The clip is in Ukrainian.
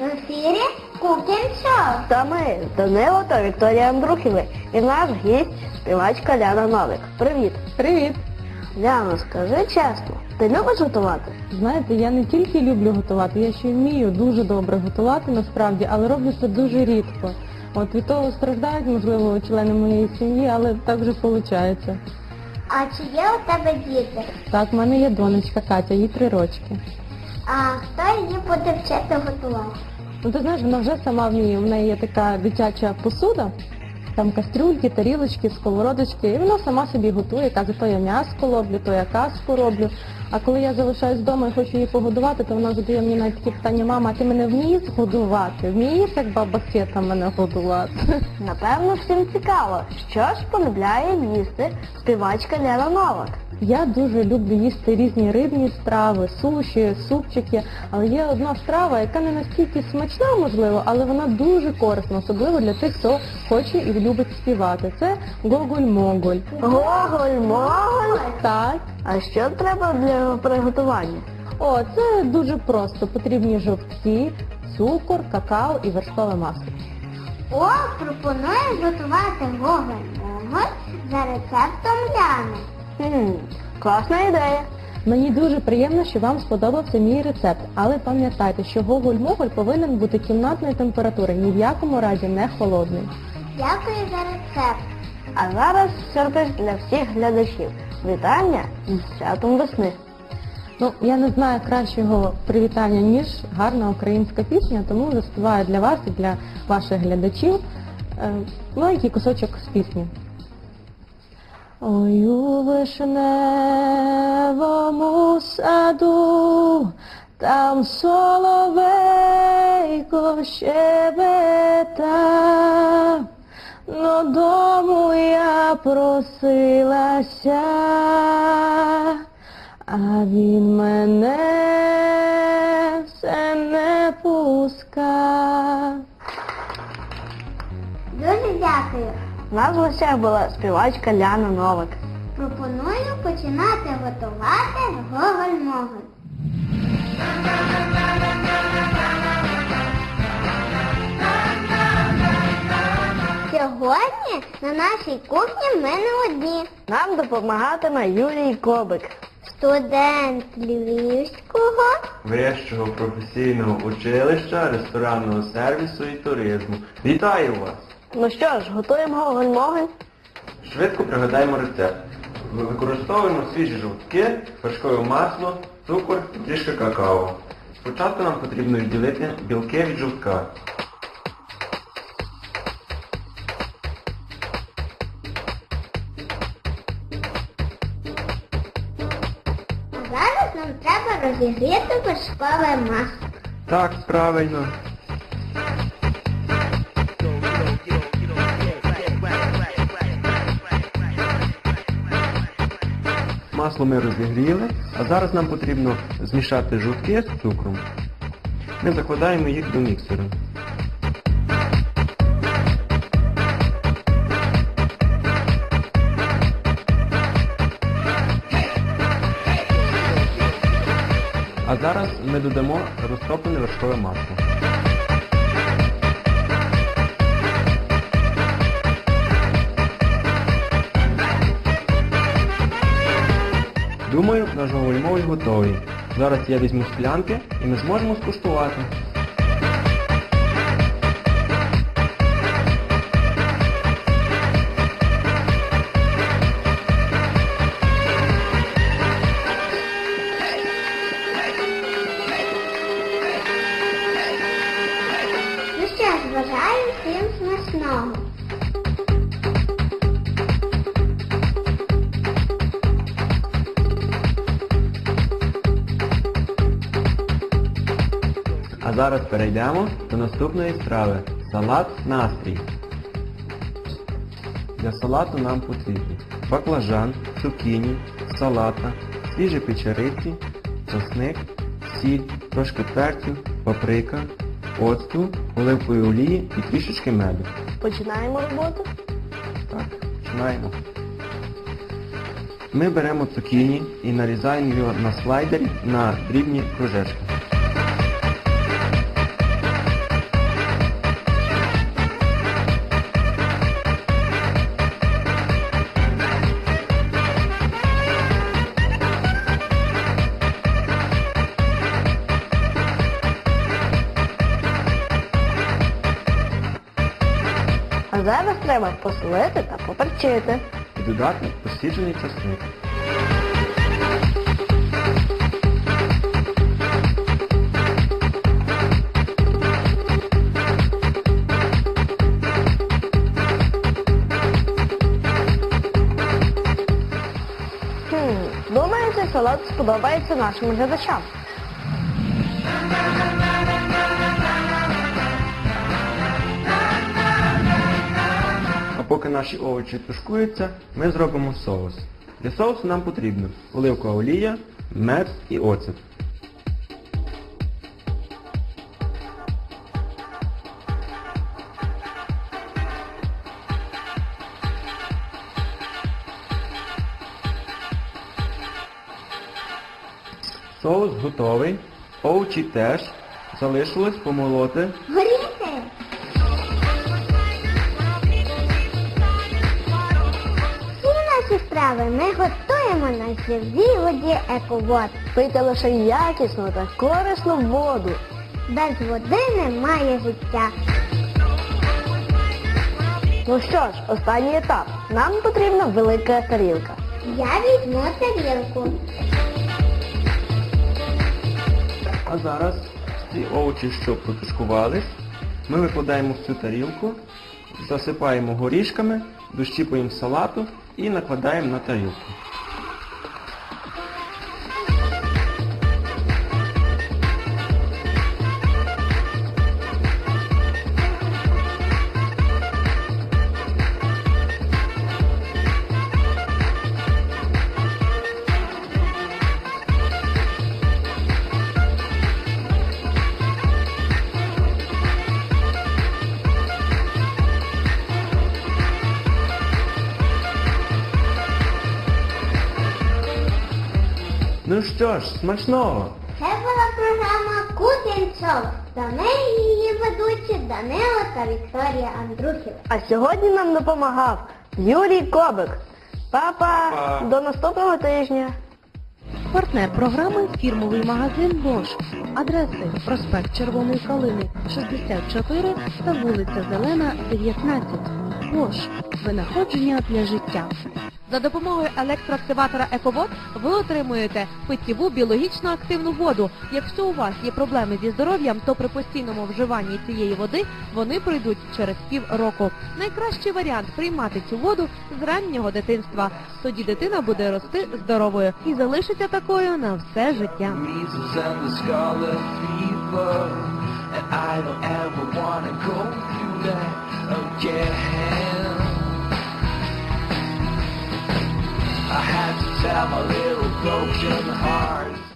В ефірі Кукін Шоу. Та ми, Данило та Вікторія Андрухіви. І наш гість співачка Ляна Новик. Привіт. Привіт! Ляна, скажи чесно, ти любиш готувати? Знаєте, я не тільки люблю готувати, я ще й вмію дуже добре готувати насправді, але роблю це дуже рідко. От від того страждають, можливо, члени моєї сім'ї, але так вже виходить. А чи є у тебе діти? Так, в мене є донечка Катя, їй три рочки. А хто її буде вчити готувати? Ну ти знаєш, вона вже сама вміє. В неї є така дитяча посуда, там кастрюльки, тарілочки, сковородочки, і вона сама собі готує, каже, то я м'яско роблю, то я каску роблю. А коли я залишаюсь вдома і хочу її погодувати, то вона задає мені навіть такі питання, мама, ти мене вмієш годувати? Вмієш, як баба Свята мене годувати? Напевно, всім цікаво, що ж полюбляє їсти співачка Ляна Новик. Я дуже люблю їсти різні рибні страви, суші, супчики, але є одна страва, яка не настільки смачна, можливо, але вона дуже корисна, особливо для тих, хто хоче і любить співати. Це гоголь-моголь. Гоголь, моголь. Так. А що треба для приготування? О, це дуже просто. Потрібні жовтки, цукор, какао і вершкове масло. О, пропоную готувати гоголь-моголь за рецептом Ляни. Хм, класна ідея. Мені дуже приємно, що вам сподобався мій рецепт, але пам'ятайте, що гоголь-моголь повинен бути кімнатної температури, ні в якому разі не холодний. Дякую за рецепт. А зараз сюрприз для всіх глядачів. Вітання з святом весни. Ну, я не знаю кращого привітання, ніж гарна українська пісня, тому заспіваю для вас і для ваших глядачів маленький кусочок з пісні. Ой, у вишневому саду, там соловейко щебета, додому я просилася, а він мене все не пускав. Дуже дякую. У нас в гостях була співачка Ляна Новик. Пропоную починати готувати гоголь-моголь. Сьогодні на нашій кухні ми не одні. Нам допомагатиме Юрій Кобик. Студент Львівського Вищого професійного училища ресторанного сервісу і туризму. Вітаю вас! Ну що ж, готуємо гоголь-моголь? Швидко пригадаємо рецепт. Ви- Використовуємо свіжі жовтки, вершкове масло, цукор і трішки какао. Спочатку нам потрібно відділити білки від жовтка. Зараз нам треба розігріти вершкове масло. Так, правильно. Масло ми розігріли, а зараз нам потрібно змішати жовтки з цукром. Ми закладаємо їх до міксера. А зараз ми додамо розтоплене вершкове масло. Думаю, наш гоголь готовий. Зараз я візьму склянки і ми зможемо скуштувати. Ну що ж, бажаю всім смачного. Зараз перейдемо до наступної страви. Салат настрій. Для салату нам потрібні баклажан, цукіні, салата, свіжі печериці, часник, сіль, трошки перцю, паприка, оцту, оливкової олії і трішечки меду. Починаємо роботу. Так, починаємо. Ми беремо цукіні і нарізаємо його на слайдері на дрібні кружечки. Зараз треба посолити та поперчити. і додати посіджений часник. Хм, думаю, цей салат сподобається нашим глядачам. Поки наші овочі тушкуються, ми зробимо соус. Для соусу нам потрібно оливкова олія, мед і оцет. Соус готовий, овочі теж. Залишилось помолоти Горіти. Страви ми готуємо на живій воді ековод. Пийте лише якісну та корисну воду. Без води немає життя. Ну що ж, останній етап. Нам потрібна велика тарілка. Я візьму тарілку. А зараз ці овочі, що потушкувались, ми викладаємо в цю тарілку, засипаємо горішками, дощіпуємо салату і накладаємо на тарілку. Ну що ж, смачного! Це була програма Show. До неї її ведучі Данило та Вікторія Андрухів. А сьогодні нам допомагав Юрій Кобик. Папа, Па-па. до наступного тижня. Партнер програми фірмовий магазин Бош. Адреси проспект Червоної Калини 64 та вулиця Зелена 19. Бош. Винаходження для життя. За допомогою електроактиватора Ековод ви отримуєте питтєву біологічно активну воду. Якщо у вас є проблеми зі здоров'ям, то при постійному вживанні цієї води вони пройдуть через півроку. Найкращий варіант приймати цю воду з раннього дитинства. Тоді дитина буде рости здоровою і залишиться такою на все життя. And I don't ever wanna go through that again. I had to tell my little broken heart